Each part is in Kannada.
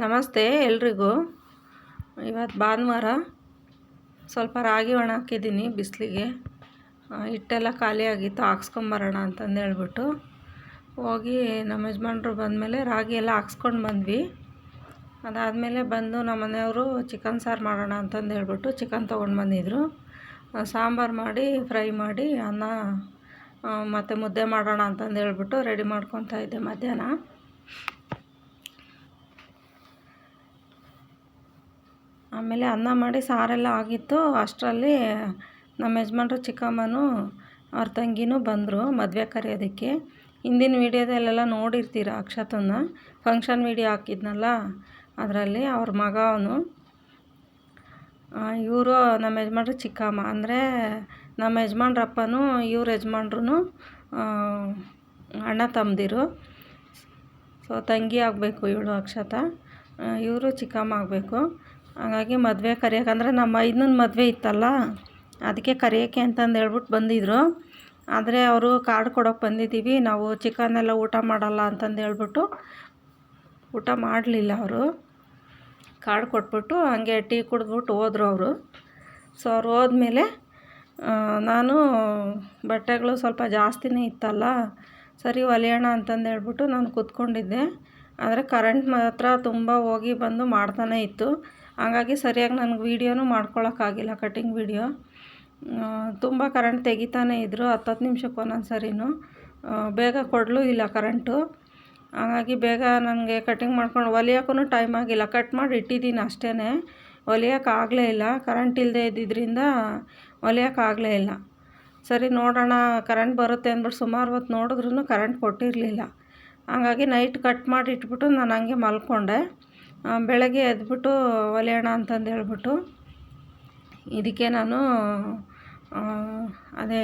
ನಮಸ್ತೆ ಎಲ್ರಿಗೂ. ಇವತ್ತು ಭಾನುವಾರ ಸ್ವಲ್ಪ ರಾಗಿ ಒಣ ಹಾಕಿದ್ದೀನಿ ಬಿಸಿಲಿಗೆ. ಹಿಟ್ಟೆಲ್ಲ ಖಾಲಿಯಾಗಿತ್ತು, ಹಾಕ್ಸ್ಕೊಂಬರೋಣ ಅಂತಂದು ಹೇಳ್ಬಿಟ್ಟು. ಹೋಗಿ ನಮ್ಮ ಯಜಮಾನ್ರು ಬಂದಮೇಲೆ ರಾಗಿ ಎಲ್ಲ ಹಾಕ್ಸ್ಕೊಂಡು ಬಂದ್ವಿ. ಅದಾದಮೇಲೆ ಬಂದು ನಮ್ಮ ಮನೆಯವರು ಚಿಕನ್ ಸಾರು ಮಾಡೋಣ ಅಂತಂದು ಹೇಳ್ಬಿಟ್ಟು ಚಿಕನ್ ತೊಗೊಂಡು ಬಂದಿದ್ರು. ಸಾಂಬಾರು ಮಾಡಿ, ಫ್ರೈ ಮಾಡಿ, ಅನ್ನ ಮತ್ತು ಮುದ್ದೆ ಮಾಡೋಣ ಅಂತಂದು ಹೇಳ್ಬಿಟ್ಟು ರೆಡಿ ಮಾಡ್ಕೊತಾ ಇದ್ದೆ ಮಧ್ಯಾಹ್ನ. ಆಮೇಲೆ ಅನ್ನ ಮಾಡಿ ಸಾರೆಲ್ಲ ಆಗಿತ್ತು, ಅಷ್ಟರಲ್ಲಿ ನಮ್ಮ ಯಜಮಾನ್ರು ಚಿಕ್ಕಮ್ಮನೂ ಅವ್ರ ತಂಗಿನೂ ಬಂದರು ಮದುವೆ ಕರೆಯೋದಕ್ಕೆ. ಹಿಂದಿನ ವೀಡಿಯೋದಲ್ಲೆಲ್ಲ ನೋಡಿರ್ತೀರ ಅಕ್ಷತನ್ನ? ಫಂಕ್ಷನ್ ವೀಡಿಯೋ ಹಾಕಿದ್ನಲ್ಲ ಅದರಲ್ಲಿ ಅವ್ರ ಮಗ ಅವನು ಇವರು ನಮ್ಮ ಯಜಮಾನ್ರು ಚಿಕ್ಕಮ್ಮ. ಅಂದರೆ ನಮ್ಮ ಯಜಮಾನ್ರಪ್ಪನೂ ಇವ್ರ ಯಜಮಾನ್ರು ಅಣ್ಣ ತಮ್ಮದಿರು. ಸೊ, ತಂಗಿ ಆಗಬೇಕು ಇವಳು ಅಕ್ಷತ. ಇವರು ಚಿಕ್ಕಮ್ಮ ಆಗಬೇಕು. ಹಾಗಾಗಿ ಮದುವೆ ಕರೆಯೋಕೆ ನಮ್ಮ ಮೈದನ ಮದುವೆ ಇತ್ತಲ್ಲ, ಅದಕ್ಕೆ ಕರೆಯೋಕ್ಕೆ ಅಂತಂದು ಹೇಳ್ಬಿಟ್ಟು ಬಂದಿದ್ದರು ಆದರೆ ಅವರು ಕಾರ್ಡ್ ಕೊಡೋಕೆ ಬಂದಿದ್ದೀವಿ, ನಾವು ಚಿಕನ್ ಊಟ ಮಾಡಲ್ಲ ಅಂತಂದು ಹೇಳ್ಬಿಟ್ಟು ಊಟ ಮಾಡಲಿಲ್ಲ ಅವರು. ಕಾರ್ಡ್ ಕೊಟ್ಬಿಟ್ಟು ಹಂಗೆ ಟೀ ಕುಡಿದ್ಬಿಟ್ಟು ಹೋದರು ಅವರು. ಸೊ ಅವ್ರು ಹೋದ್ಮೇಲೆ ನಾನು ಬಟ್ಟೆಗಳು ಸ್ವಲ್ಪ ಜಾಸ್ತಿನೇ ಇತ್ತಲ್ಲ, ಸರಿ ಹೊಲಿಯೋಣ ಅಂತಂದು ಹೇಳ್ಬಿಟ್ಟು ನಾನು ಕೂತ್ಕೊಂಡಿದ್ದೆ. ಆದರೆ ಕರೆಂಟ್ ಮಾತ್ರ ತುಂಬ ಹೋಗಿ ಬಂದು ಮಾಡ್ತಾನೇ ಇತ್ತು. ಹಾಗಾಗಿ ಸರಿಯಾಗಿ ನನಗೆ ವೀಡಿಯೋನೂ ಮಾಡ್ಕೊಳ್ಳೋಕ್ಕಾಗಿಲ್ಲ ಕಟಿಂಗ್ ವೀಡಿಯೋ. ತುಂಬ ಕರೆಂಟ್ ತೆಗಿತಾನೆ ಇದ್ದರು ಹತ್ತತ್ತು ನಿಮಿಷಕ್ಕೆ ಒಂದೊಂದು ಸರಿನೂ. ಬೇಗ ಕೊಡಲೂ ಇಲ್ಲ ಕರೆಂಟು ಹಾಗಾಗಿ ಬೇಗ ನನಗೆ ಕಟಿಂಗ್ ಮಾಡ್ಕೊಂಡು ಹೊಲಿಯೋಕ್ಕೂ ಟೈಮ್ ಆಗಿಲ್ಲ. ಕಟ್ ಮಾಡಿ ಇಟ್ಟಿದ್ದೀನಿ ಅಷ್ಟೇ ಹೊಲಿಯೋಕ್ಕಾಗಲೇ ಇಲ್ಲ. ಕರೆಂಟ್ ಇಲ್ಲದೆ ಇದ್ದಿದ್ದರಿಂದ ಹೊಲಿಯೋಕ್ಕಾಗಲೇ ಇಲ್ಲ. ಸರಿ, ನೋಡೋಣ ಕರೆಂಟ್ ಬರುತ್ತೆ ಅಂದ್ಬಿಟ್ಟು ಸುಮಾರು ಹೊತ್ತು ನೋಡಿದ್ರೂ ಕರೆಂಟ್ ಕೊಟ್ಟಿರಲಿಲ್ಲ. ಹಾಗಾಗಿ ನೈಟ್ ಕಟ್ ಮಾಡಿ ಇಟ್ಬಿಟ್ಟು ನಾನು ಹಂಗೆ ಮಲ್ಕೊಂಡೆ. ಬೆಳಗ್ಗೆ ಎದ್ಬಿಟ್ಟು ಹೊಲಿಯೋಣ ಅಂತಂದು ಹೇಳ್ಬಿಟ್ಟು, ಇದಕ್ಕೆ ನಾನು ಅದೇ,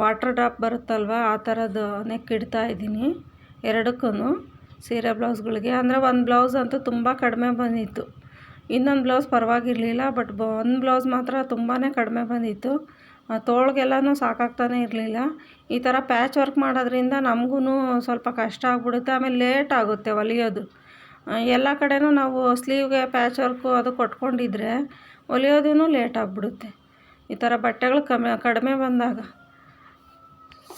ವಾಟ್ರ್ ಡ್ರಾಪ್ ಬರುತ್ತಲ್ವ, ಆ ಥರದ್ದು ನೆಕ್ ಇಡ್ತಾ ಇದ್ದೀನಿ ಎರಡಕ್ಕೂ ಸೀರೆ ಬ್ಲೌಸ್ಗಳಿಗೆ. ಅಂದರೆ ಒಂದು ಬ್ಲೌಸ್ ಅಂತೂ ತುಂಬ ಕಡಿಮೆ ಬಂದಿತ್ತು. ಇನ್ನೊಂದು ಬ್ಲೌಸ್ ಪರವಾಗಿರಲಿಲ್ಲ, ಬಟ್ ಬ, ಒಂದು ಬ್ಲೌಸ್ ಮಾತ್ರ ತುಂಬಾ ಕಡಿಮೆ ಬಂದಿತ್ತು. ತೋಳ್ಗೆಲ್ಲನೂ ಸಾಕಾಗ್ತಾನೆ ಇರಲಿಲ್ಲ. ಈ ಥರ ಪ್ಯಾಚ್ ವರ್ಕ್ ಮಾಡೋದ್ರಿಂದ ನಮಗೂ ಸ್ವಲ್ಪ ಕಷ್ಟ ಆಗ್ಬಿಡುತ್ತೆ, ಆಮೇಲೆ ಲೇಟ್ ಆಗುತ್ತೆ ಹೊಲಿಯೋದು ಎಲ್ಲ ಕಡೆಯೂ ನಾವು ಸ್ಲೀವ್ಗೆ ಪ್ಯಾಚ್ ವರ್ಕು ಅದು ಕೊಟ್ಕೊಂಡಿದ್ರೆ ಹೊಲಿಯೋದೂ ಲೇಟ್ ಆಗಿಬಿಡುತ್ತೆ. ಈ ಥರ ಬಟ್ಟೆಗಳು ಕಮ್ಮಿ, ಕಡಿಮೆ ಬಂದಾಗ.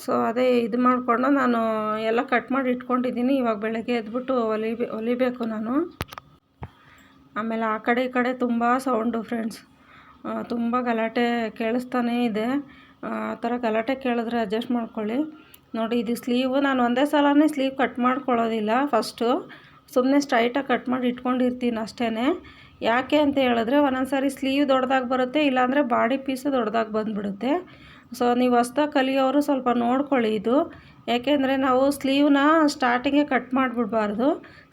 ಸೊ, ಅದೇ ಇದು ಮಾಡಿಕೊಂಡು ನಾನು ಎಲ್ಲ ಕಟ್ ಮಾಡಿ ಇಟ್ಕೊಂಡಿದ್ದೀನಿ. ಇವಾಗ ಬೆಳಗ್ಗೆ ಎದ್ಬಿಟ್ಟು ಹೊಲಿಬೇ ಹೊಲಿಬೇಕು ನಾನು. ಆಮೇಲೆ ಆ ಕಡೆ ಈ ಕಡೆ ತುಂಬ ಸೌಂಡು ಫ್ರೆಂಡ್ಸ್. ತುಂಬ ಗಲಾಟೆ ಕೇಳಿಸ್ತಾನೇ ಇದೆ. ಆ ಥರ ಗಲಾಟೆ ಕೇಳಿದ್ರೆ ಅಡ್ಜಸ್ಟ್ ಮಾಡ್ಕೊಳ್ಳಿ. ನೋಡಿ, ಇದು ಸ್ಲೀವು, ನಾನು ಒಂದೇ ಸಲನೇ ಸ್ಲೀವ್ ಕಟ್ ಮಾಡ್ಕೊಳ್ಳೋದಿಲ್ಲ ಫಸ್ಟು. ಸುಮ್ಮನೆ ಸ್ಟ್ರೈಟಾಗಿ ಕಟ್ ಮಾಡಿ ಇಟ್ಕೊಂಡಿರ್ತೀನಿ ಅಷ್ಟೇ ಯಾಕೆ ಅಂತ ಹೇಳಿದ್ರೆ ಒಂದೊಂದು ಸಾರಿ ಸ್ಲೀವ್ ದೊಡ್ಡದಾಗಿ ಬರುತ್ತೆ, ಇಲ್ಲಾಂದರೆ ಬಾಡಿ ಪೀಸು ದೊಡ್ಡದಾಗಿ ಬಂದುಬಿಡುತ್ತೆ. ಸೊ ನೀವು ಹೊಸ್ದಾಗಿ ಕಲಿಯೋರು ಸ್ವಲ್ಪ ನೋಡ್ಕೊಳ್ಳಿ ಇದು. ಯಾಕೆಂದರೆ ನಾವು ಸ್ಲೀವ್ನ ಸ್ಟಾರ್ಟಿಂಗೇ ಕಟ್ ಮಾಡಿಬಿಡ್ಬಾರ್ದು.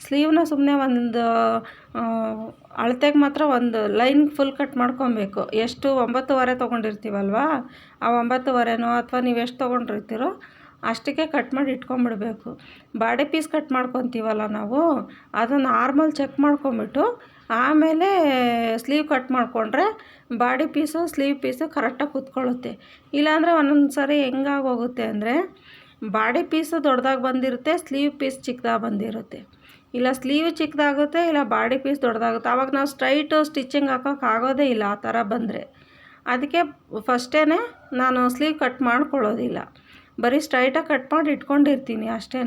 ಸ್ಲೀವ್ನ ಸುಮ್ಮನೆ ಒಂದು ಅಳತೆಗೆ ಮಾತ್ರ ಒಂದು ಲೈನ್ ಫುಲ್ ಕಟ್ ಮಾಡ್ಕೊಬೇಕು. ಎಷ್ಟು, ಒಂಬತ್ತುವರೆ ತೊಗೊಂಡಿರ್ತೀವಲ್ವ? ಆ ಒಂಬತ್ತುವರೆನೋ ಅಥವಾ ನೀವು ಎಷ್ಟು ತೊಗೊಂಡಿರ್ತೀರೋ ಅಷ್ಟಕ್ಕೆ ಕಟ್ ಮಾಡಿ ಇಟ್ಕೊಂಬಿಡ್ಬೇಕು. ಬಾಡಿ ಪೀಸ್ ಕಟ್ ಮಾಡ್ಕೊತೀವಲ್ಲ ನಾವು, ಅದನ್ನು ನಾರ್ಮಲ್ ಚೆಕ್ ಮಾಡ್ಕೊಂಬಿಟ್ಟು ಆಮೇಲೆ ಸ್ಲೀವ್ ಕಟ್ ಮಾಡಿಕೊಂಡ್ರೆ ಬಾಡಿ ಪೀಸು ಸ್ಲೀವ್ ಪೀಸು ಕರೆಕ್ಟಾಗಿ ಕೂತ್ಕೊಳ್ಳುತ್ತೆ. ಇಲ್ಲಾಂದರೆ ಒಂದೊಂದು ಸಾರಿ ಹೆಂಗಾಗೋಗುತ್ತೆ ಅಂದರೆ ಬಾಡಿ ಪೀಸು ದೊಡ್ಡದಾಗಿ ಬಂದಿರುತ್ತೆ ಸ್ಲೀವ್ ಪೀಸ್ ಚಿಕ್ಕದಾಗಿ ಬಂದಿರುತ್ತೆ. ಇಲ್ಲ ಸ್ಲೀವ್ ಚಿಕ್ಕದಾಗುತ್ತೆ, ಇಲ್ಲ ಬಾಡಿ ಪೀಸ್ ದೊಡ್ಡದಾಗುತ್ತೆ. ಆವಾಗ ನಾವು ಸ್ಟ್ರೈಟು ಸ್ಟಿಚಿಂಗ್ ಹಾಕೋಕೆ ಇಲ್ಲ ಆ ಥರ ಬಂದರೆ. ಅದಕ್ಕೆ ಫಸ್ಟೇ ನಾನು ಸ್ಲೀವ್ ಕಟ್ ಮಾಡ್ಕೊಳ್ಳೋದಿಲ್ಲ. ಬರೀ ಸ್ಟ್ರೈಟಾಗಿ ಕಟ್ ಮಾಡಿ ಇಟ್ಕೊಂಡಿರ್ತೀನಿ ಅಷ್ಟೇ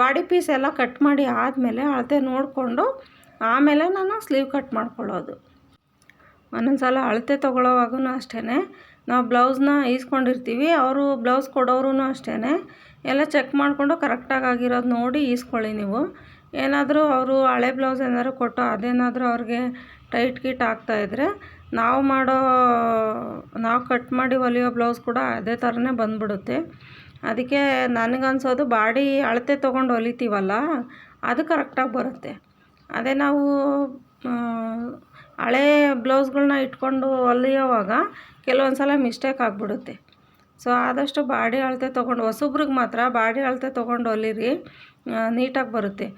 ಬಾಡಿ ಪೀಸ್ ಎಲ್ಲ ಕಟ್ ಮಾಡಿ ಆದಮೇಲೆ ಅಳತೆ ನೋಡಿಕೊಂಡು ಆಮೇಲೆ ನಾನು ಸ್ಲೀವ್ ಕಟ್ ಮಾಡ್ಕೊಳ್ಳೋದು. ಒಂದೊಂದು ಸಲ ಅಳತೆ ತೊಗೊಳ್ಳೋವಾಗೂ ಅಷ್ಟೇ ನಾವು ಬ್ಲೌಸ್ನ ಈಸ್ಕೊಂಡಿರ್ತೀವಿ, ಅವರು ಬ್ಲೌಸ್ ಕೊಡೋರು ಅಷ್ಟೇ ಎಲ್ಲ ಚೆಕ್ ಮಾಡಿಕೊಂಡು ಕರೆಕ್ಟಾಗಿ ಆಗಿರೋದು ನೋಡಿ ಈಸ್ಕೊಳ್ಳಿ ನೀವು. ಏನಾದರೂ ಅವರು ಹಳೆ ಬ್ಲೌಸ್ ಏನಾದರೂ ಕೊಟ್ಟು ಅದೇನಾದರೂ ಅವ್ರಿಗೆ ಟೈಟ್ ಕಿಟ್ ಆಗ್ತಾಯಿದ್ರೆ ನಾವು ಮಾಡೋ, ನಾವು ಕಟ್ ಮಾಡಿ ಹೊಲಿಯೋ ಬ್ಲೌಸ್ ಕೂಡ ಅದೇ ಥರನೇ ಬಂದ್ಬಿಡುತ್ತೆ. ಅದಕ್ಕೆ ನನಗನ್ಸೋದು ಬಾಡಿ ಅಳತೆ ತೊಗೊಂಡು ಹೊಲಿತೀವಲ್ಲ, ಅದು ಕರೆಕ್ಟಾಗಿ ಬರುತ್ತೆ. ಅದೇ ನಾವು ಹಳೇ ಬ್ಲೌಸ್ಗಳನ್ನ ಇಟ್ಕೊಂಡು ಹೊಲಿಯೋವಾಗ ಕೆಲವೊಂದು ಸಲ ಮಿಸ್ಟೇಕ್ ಆಗಿಬಿಡುತ್ತೆ. ಸೊ ಆದಷ್ಟು ಬಾಡಿ ಅಳತೆ ತೊಗೊಂಡು, ಹೊಸಬ್ರಿಗೆ ಮಾತ್ರ ಬಾಡಿ ಅಳತೆ ತೊಗೊಂಡು ಹೊಲಿರಿ ನೀಟಾಗಿ ಬರುತ್ತೆ.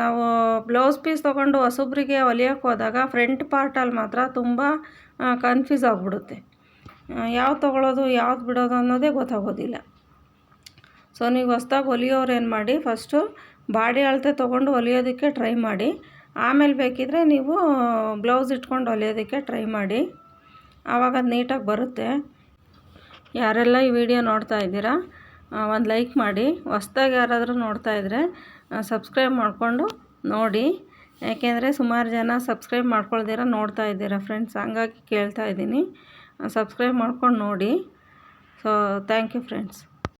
ನಾವು ಬ್ಲೌಸ್ ಪೀಸ್ ತೊಗೊಂಡು ಹೊಸಬ್ರಿಗೆ ಹೊಲಿಯೋಕೆ ಹೋದಾಗ ಫ್ರಂಟ್ ಪಾರ್ಟಲ್ಲಿ ಮಾತ್ರ ತುಂಬ ಕನ್ಫ್ಯೂಸ್ ಆಗಿಬಿಡುತ್ತೆ. ಯಾವ್ದು ತೊಗೊಳ್ಳೋದು ಯಾವ್ದು ಬಿಡೋದು ಅನ್ನೋದೇ ಗೊತ್ತಾಗೋದಿಲ್ಲ. ಸೊ ನೀವು ಹೊಸ್ದಾಗಿ ಹೊಲಿಯೋರು ಮಾಡಿ ಫಸ್ಟು ಬಾಡಿ ಅಳತೆ ತೊಗೊಂಡು ಹೊಲಿಯೋದಕ್ಕೆ ಟ್ರೈ ಮಾಡಿ. ಆಮೇಲೆ ಬೇಕಿದ್ದರೆ ನೀವು ಬ್ಲೌಸ್ ಇಟ್ಕೊಂಡು ಹೊಲಿಯೋದಕ್ಕೆ ಟ್ರೈ ಮಾಡಿ. ಆವಾಗ ಅದು ನೀಟಾಗಿ ಬರುತ್ತೆ. ಯಾರೆಲ್ಲ ಈ ವಿಡಿಯೋ ನೋಡ್ತಾ ಇದ್ದೀರಾ ಒಂದು ಲೈಕ್ ಮಾಡಿ. ಹೊಸ್ದಾಗಿ ಯಾರಾದರೂ ನೋಡ್ತಾ ಇದ್ದರೆ ಸಬ್ಸ್ಕ್ರೈಬ್ ಮಾಡಿಕೊಂಡು ನೋಡಿ. ಯಾಕೆಂದರೆ ಸುಮಾರು ಜನ ಸಬ್ಸ್ಕ್ರೈಬ್ ಮಾಡ್ಕೊಳ್ದಿರ ನೋಡ್ತಾ ಇದ್ದೀರಾ ಫ್ರೆಂಡ್ಸ್ ಹಂಗಾಗಿ ಕೇಳ್ತಾ ಇದ್ದೀನಿ. ಸಬ್ಸ್ಕ್ರೈಬ್ ಮಾಡ್ಕೊಂಡು ನೋಡಿ. So thank you friends